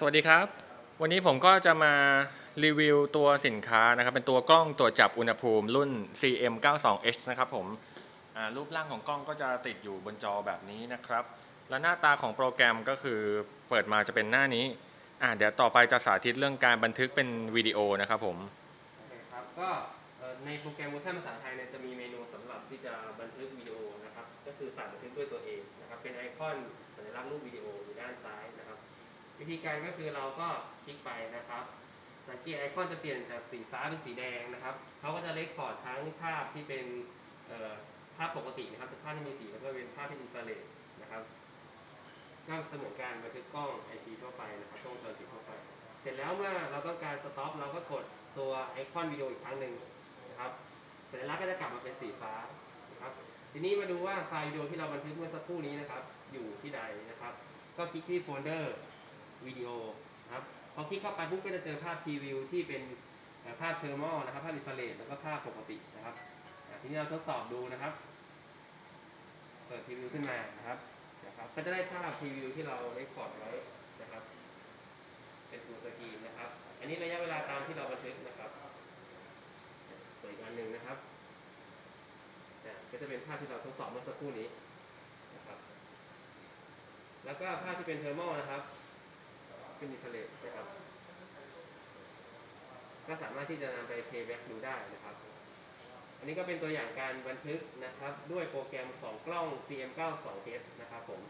สวัสดีครับ วันนี้ผมก็จะมารีวิวตัวสินค้านะครับ เป็นตัวกล้องตรวจจับอุณหภูมิรุ่น CM92H นะครับผมรูปร่างของกล้องก็จะติดอยู่บนจอแบบนี้นะครับ และหน้าตาของโปรแกรมก็คือเปิดมาจะเป็นหน้านี้เดี๋ยวต่อไปจะสาธิตเรื่องการบันทึกเป็นวิดีโอนะครับผมโอเคครับก็ในโปรแกรมเวอร์ชันภาษาไทยเนี่ยจะมีเมนูสำหรับที่จะบันทึกวิดีโอนะครับ ก็คือสั่งบันทึกด้วยตัวเองนะครับ เป็นไอคอนสัญลักษณ์รูปวิดีโออยู่ด้านซ้ายนะ วิธีการก็คือเราก็คลิกไปนะครับ สังเกตไอคอนจะเปลี่ยนจากสีฟ้าเป็นสีแดงนะครับเขาก็จะเลคคอร์ดทั้งภาพที่เป็นภาพปกตินะครับแต่ภาพที่มีสีแล้วก็เป็นภาพที่อินฟราเรดนะครับก็เสมือนการบันทึกกล้องไอทีทั่วไปนะครับกล้องจรปิดทั่วไป เสร็จแล้วเมื่อเราต้องการสต็อปเราก็กดตัวไอคอนวิดีโออีกครั้งหนึ่งนะครับสัญลักษณ์ก็จะกลับมาเป็นสีฟ้านะครับ ทีนี้มาดูว่าไฟล์วิดีโอที่เราบันทึกเมื่อสักครู่นี้นะครับ อยู่ที่ใดนะครับ ก็คลิกที่โฟลเดอร์ วิดีโอนะครับพอคลิกเข้าไปปุ๊บก็จะเจอภาพพรีวิวที่เป็นภาพเทอร์มอลนะครับภาพอินฟราเรดแล้วก็ภาพปกตินะครับทีนี้เราทดสอบดูนะครับ เปิดพรีวิวขึ้นมานะครับนะครับก็จะได้ภาพพรีวิวที่เราได้คอดไว้นะครับ เป็นฟูลสกรีนนะครับ อันนี้ระยะเวลาตามที่เราบันทึกนะครับเปิดอีกอันหนึ่งนะครับก็จะเป็นภาพที่เราทดสอบเมื่อสักครู่นี้นะครับ แล้วก็ภาพที่เป็นเทอร์โมนะครับ ขึ้นในทะเลนะครับ ก็สามารถที่จะนำไปเพย์แบ็กดูได้นะครับ อันนี้ก็เป็นตัวอย่างการบันทึกนะครับ ด้วยโปรแกรมของกล้อง CM92H นะครับผม